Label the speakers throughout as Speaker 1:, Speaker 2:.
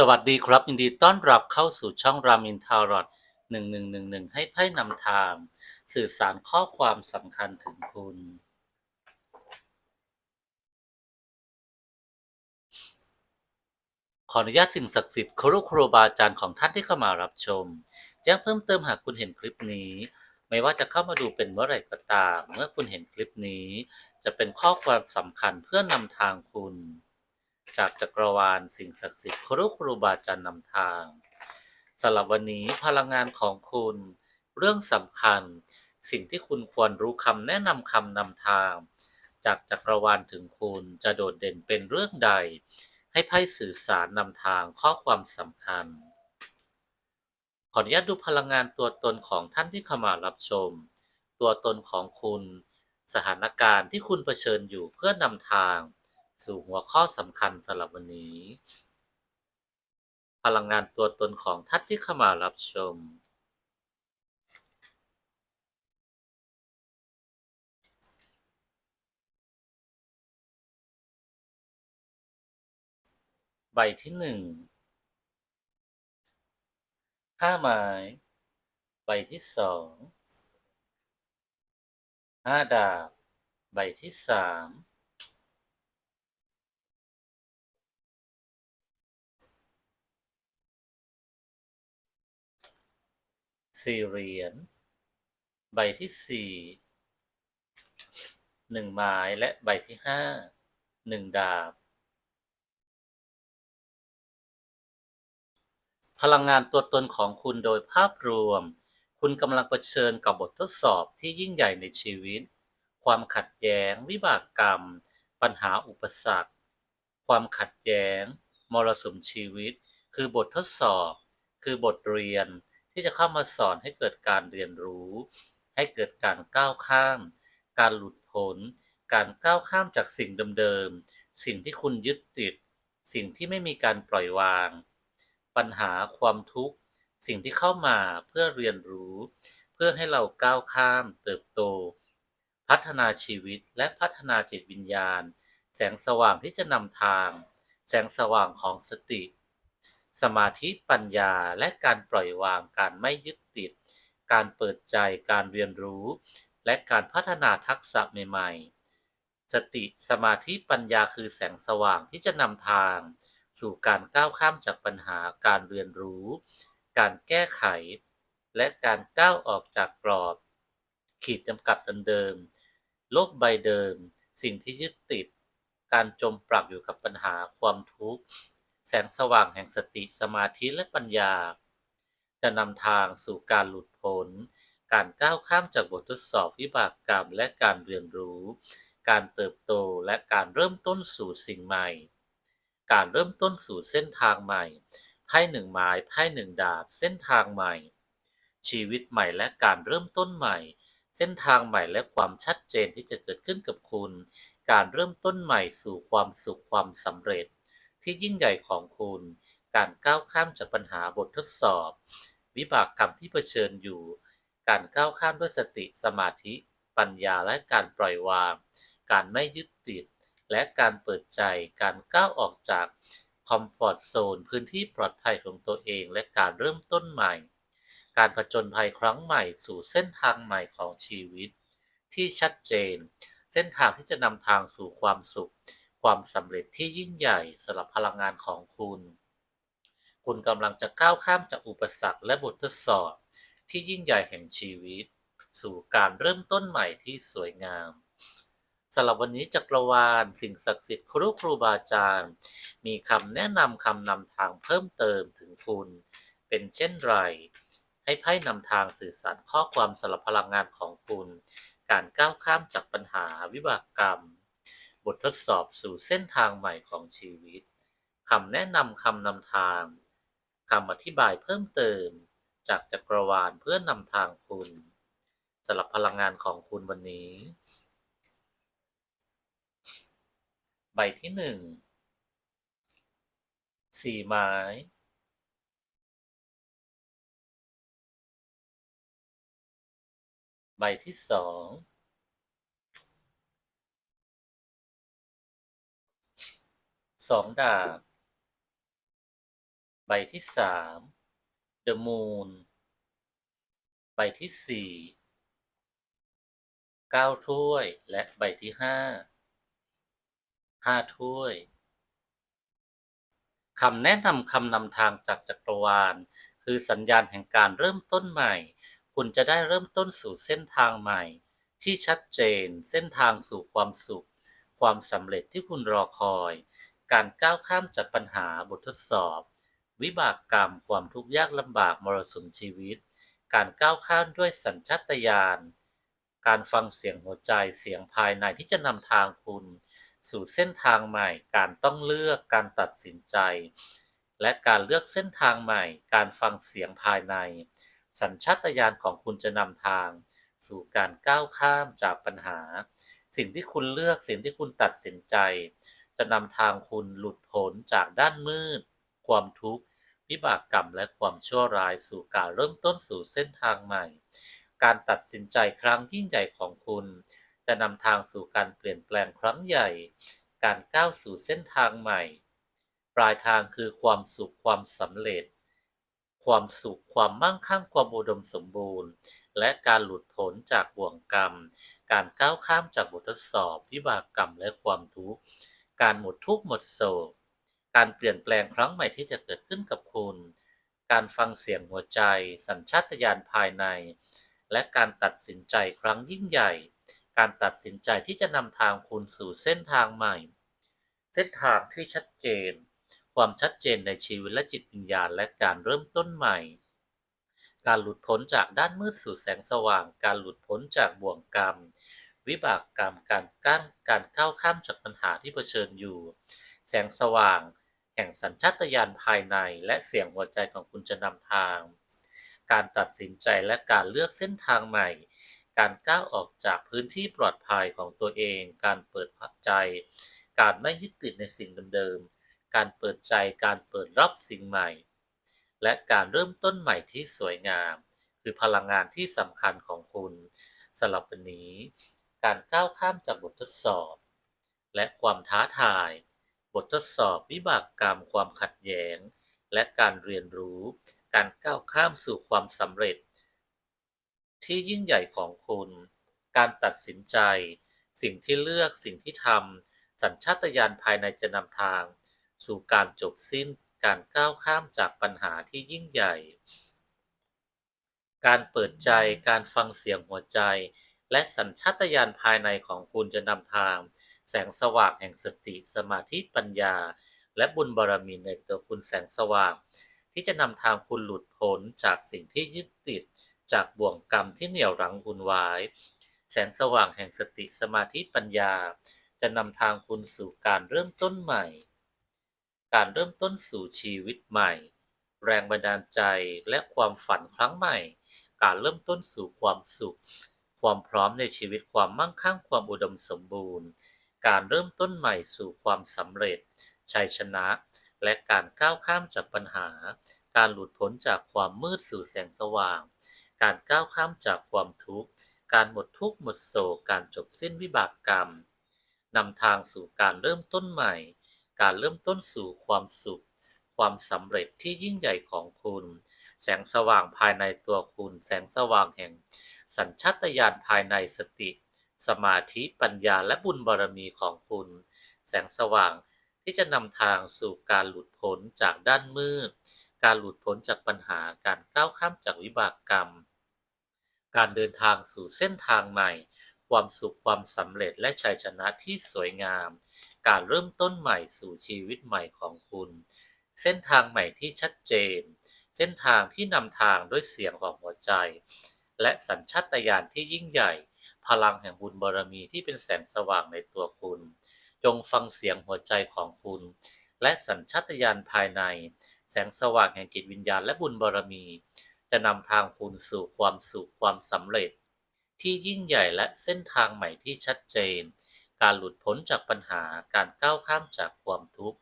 Speaker 1: สวัสดีครับยินดีต้อนรับเข้าสู่ช่องรามินทารอดหนึ่งหนึ่งหนึ่งหนึ่งให้ไพ่นำทาง สื่อสารข้อความสำคัญถึงคุณ ขออนุญาตสิ่งศักดิ์สิทธิ์ครูครูบาอาจารย์ของท่านที่เข้ามารับชมแจ้งเพิ่มเติมหากคุณเห็นคลิปนี้ ไม่ว่าจะเข้ามาดูเป็นเมื่อไหร่ก็ตาม เมื่อคุณเห็นคลิปนี้ จะเป็นข้อความสำคัญเพื่อนำทางคุณ จากจักรวาลสิ่งศักดิ์สิทธิ์ครูครูบาอาจารย์นำทางสำหรับวันนี้พลังงานของคุณ เรื่องสำคัญ สิ่งที่คุณควรรู้คำแนะนำคำนำทาง จากจักรวาลถึงคุณจะโดดเด่นเป็นเรื่องใด ให้ไพ่สื่อสารนำทางข้อความสำคัญ ขออนุญาตดูพลังงานตัวตนของท่านที่เข้ามารับชม ตัวตนของคุณ สถานการณ์ที่คุณเผชิญอยู่เพื่อนำทาง สู่หัวข้อสำคัญสำหรับวันนี้ พลังงานตัวตนของท่านที่เข้ามารับชม ใบที่หนึ่งห้าไม้ใบที่สองห้าดาบ ใบที่สาม สี่เหรียญ ใบที่สี่หนึ่งไม้และใบที่ห้าหนึ่งดาบ พลังงานตัวตนของคุณโดยภาพรวม คุณกำลังเผชิญกับบททดสอบที่ยิ่งใหญ่ในชีวิต ความขัดแย้ง วิบากกรรม ปัญหาอุปสรรค ความขัดแย้ง มรสุมชีวิต คือบททดสอบ คือบทเรียน ที่จะเข้ามาสอนให้เกิดการเรียนรู้ ให้เกิดการก้าวข้าม การหลุดพ้นการก้าวข้ามจากสิ่งเดิมๆสิ่งที่คุณยึดติด สิ่งที่ไม่มีการปล่อยวาง ปัญหาความทุกข์ สิ่งที่เข้ามาเพื่อเรียนรู้ เพื่อให้เราก้าวข้าม เติบโต พัฒนาชีวิตและพัฒนาจิตวิญญาณ แสงสว่างที่จะนำทาง แสงสว่างของสติ สมาธิปัญญาและการปล่อยวางการไม่ยึดติด การเปิดใจการเรียนรู้ และการพัฒนาทักษะใหม่ ๆ สติสมาธิปัญญาคือแสงสว่างที่จะนำทาง สู่การก้าวข้ามจากปัญหาการเรียนรู้ การแก้ไข และการก้าวออกจากกรอบ ขีดจำกัดเดิมๆโลกใบเดิม สิ่งที่ยึดติด การจมปลักอยู่กับปัญหาความทุกข์ แสงสว่างแห่งสติสมาธิและปัญญา จะนำทางสู่การหลุดพ้น การก้าวข้ามจากบททดสอบวิบากกรรมและการเรียนรู้ การเติบโตและการเริ่มต้นสู่สิ่งใหม่ การเริ่มต้นสู่เส้นทางใหม่ ไพ่หนึ่งไม้ไพ่หนึ่งดาบ เส้นทางใหม่ ชีวิตใหม่และการเริ่มต้นใหม่ เส้นทางใหม่และความชัดเจนที่จะเกิดขึ้นกับคุณ การเริ่มต้นใหม่สู่ความสุขความสำเร็จ ที่ยิ่งใหญ่ของคุณ การก้าวข้ามจากปัญหาบททดสอบ วิบากกรรมที่เผชิญอยู่ การก้าวข้ามด้วยสติสมาธิ ปัญญาและการปล่อยวาง การไม่ยึดติด และการเปิดใจ การก้าวออกจากคอมฟอร์ทโซนพื้นที่ปลอดภัยของตัวเอง และการเริ่มต้นใหม่ การผจญภัยครั้งใหม่สู่เส้นทางใหม่ของชีวิต ที่ชัดเจน เส้นทางที่จะนำทางสู่ความสุข ความสำเร็จที่ยิ่งใหญ่สำหรับพลังงานของคุณ คุณกำลังจะก้าวข้ามจากอุปสรรคและบททดสอบ ที่ยิ่งใหญ่แห่งชีวิต สู่การเริ่มต้นใหม่ที่สวยงามสำหรับวันนี้จักรวาลสิ่งศักดิ์สิทธิ์ครูครูบาอาจารย์ มีคำแนะนำคำนำทางเพิ่มเติมถึงคุณ เป็นเช่นไร ให้ไพ่นำทางสื่อสารข้อความสำหรับพลังงานของคุณ การก้าวข้ามจากปัญหาวิบากกรรม บททดสอบสู่เส้นทางใหม่ของชีวิตคำแนะนำคำนำทางคำอธิบายเพิ่มเติม จากจักรวาลเพื่อนำทางคุณสำหรับพลังงานของคุณวันนี้ ใบที่หนึ่งสี่ไม้ใบที่สอง สองดาบ ใบที่สาม The Moon ใบที่สี่เก้าถ้วยและใบที่ห้าห้าถ้วยคำแนะนำคำนำทางจากจักรวาล คือสัญญาณแห่งการเริ่มต้นใหม่ คุณจะได้เริ่มต้นสู่เส้นทางใหม่ ที่ชัดเจน เส้นทางสู่ความสุข ความสำเร็จที่คุณรอคอย การก้าวข้ามจากปัญหาบททดสอบ วิบากกรรมความทุกข์ยากลำบากมรสุมชีวิต การก้าวข้ามด้วยสัญชาตญาณการฟังเสียงหัวใจเสียงภายในที่จะนำทางคุณ สู่เส้นทางใหม่ การต้องเลือกการตัดสินใจ และการเลือกเส้นทางใหม่ การฟังเสียงภายใน สัญชาตญาณของคุณจะนำทาง สู่การก้าวข้ามจากปัญหา สิ่งที่คุณเลือกสิ่งที่คุณตัดสินใจ จะนำทางคุณหลุดพ้นจากด้านมืด ความทุกข์วิบากกรรมและความชั่วร้ายสู่การเริ่มต้นสู่เส้นทางใหม่ การตัดสินใจครั้งยิ่งใหญ่ของคุณ จะนำทางสู่การเปลี่ยนแปลงครั้งใหญ่ การก้าวสู่เส้นทางใหม่ ปลายทางคือความสุขความสำเร็จ ความสุขความมั่งคั่งความอุดมสมบูรณ์ และการหลุดพ้นจากบ่วงกรรม การก้าวข้ามจากบททดสอบวิบากกรรมและความทุกข์ การหมดทุกข์หมดโศก การเปลี่ยนแปลงครั้งใหม่ที่จะเกิดขึ้นกับคุณ การฟังเสียงหัวใจ สัญชาตญาณภายใน และการตัดสินใจครั้งยิ่งใหญ่ การตัดสินใจที่จะนำทางคุณสู่เส้นทางใหม่ เส้นทางที่ชัดเจน ความชัดเจนในชีวิตและจิตวิญญาณและการเริ่มต้นใหม่ การหลุดพ้นจากด้านมืดสู่แสงสว่าง การหลุดพ้นจากบ่วงกรรม วิบากกรรมการกั้นการก้าวข้ามจากปัญหาที่เผชิญอยู่ แสงสว่าง แห่งสัญชาตญาณภายในและเสียงหัวใจของคุณจะนำทาง การตัดสินใจและการเลือกเส้นทางใหม่ การก้าวออกจากพื้นที่ปลอดภัยของตัวเอง การเปิดใจ การไม่ยึดติดในสิ่งเดิมๆการเปิดใจการเปิดรับสิ่งใหม่ และการเริ่มต้นใหม่ที่สวยงาม คือพลังงานที่สำคัญของคุณสำหรับวันนี้ การก้าวข้ามจากบททดสอบ และความท้าทาย บททดสอบวิบากกรรมความขัดแย้ง และการเรียนรู้ การก้าวข้ามสู่ความสำเร็จ ที่ยิ่งใหญ่ของคุณ การตัดสินใจ สิ่งที่เลือกสิ่งที่ทำสัญชาตญาณภายในจะนำทาง สู่การจบสิ้นการก้าวข้ามจากปัญหาที่ยิ่งใหญ่ การเปิดใจ การฟังเสียงหัวใจ และสัญชาตญาณภายในของคุณจะนำทาง แสงสว่างแห่งสติสมาธิปัญญา และบุญบารมีในตัวคุณแสงสว่าง ที่จะนำทางคุณหลุดพ้นจากสิ่งที่ยึดติด จากบ่วงกรรมที่เหนี่ยวรั้งคุณไว้ แสงสว่างแห่งสติสมาธิปัญญา จะนำทางคุณสู่การเริ่มต้นใหม่ การเริ่มต้นสู่ชีวิตใหม่ แรงบันดาลใจและความฝันครั้งใหม่ การเริ่มต้นสู่ความสุข ความพร้อมในชีวิตความมั่งคั่งความอุดมสมบูรณ์ การเริ่มต้นใหม่สู่ความสำเร็จ ชัยชนะ และการก้าวข้ามจากปัญหา การหลุดพ้นจากความมืดสู่แสงสว่าง การก้าวข้ามจากความทุกข์ การหมดทุกข์หมดโศกการจบสิ้นวิบากกรรมนำทางสู่การเริ่มต้นใหม่ การเริ่มต้นสู่ความสุข ความสำเร็จที่ยิ่งใหญ่ของคุณ แสงสว่างภายในตัวคุณ แสงสว่างแห่ง สัญชาตญาณภายในสติ สมาธิปัญญาและบุญบารมีของคุณ แสงสว่างที่จะนำทางสู่การหลุดพ้นจากด้านมืด การหลุดพ้นจากปัญหาการก้าวข้ามจากวิบากกรรม การเดินทางสู่เส้นทางใหม่ ความสุขความสำเร็จและชัยชนะที่สวยงาม การเริ่มต้นใหม่สู่ชีวิตใหม่ของคุณ เส้นทางใหม่ที่ชัดเจน เส้นทางที่นำทางด้วยเสียงของหัวใจ และสัญชาตญาณที่ยิ่งใหญ่ พลังแห่งบุญบารมีที่เป็นแสงสว่างในตัวคุณ จงฟังเสียงหัวใจของคุณ และสัญชาตญาณภายใน แสงสว่างแห่งจิตวิญญาณและบุญบารมี จะนำทางคุณสู่ความสุขความสำเร็จ ที่ยิ่งใหญ่และเส้นทางใหม่ที่ชัดเจน การหลุดพ้นจากปัญหาการก้าวข้ามจากความทุกข์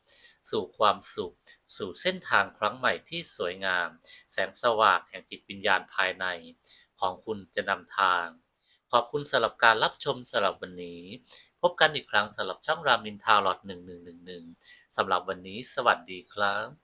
Speaker 1: สู่ความสุข สู่เส้นทางครั้งใหม่ที่สวยงาม แสงสว่างแห่งจิตวิญญาณภายใน ของคุณจะนำทาง ขอบคุณสำหรับการรับชมสำหรับวันนี้ พบกันอีกครั้งสำหรับช่องรามินทาลอด 1111 สำหรับวันนี้ สวัสดีครับ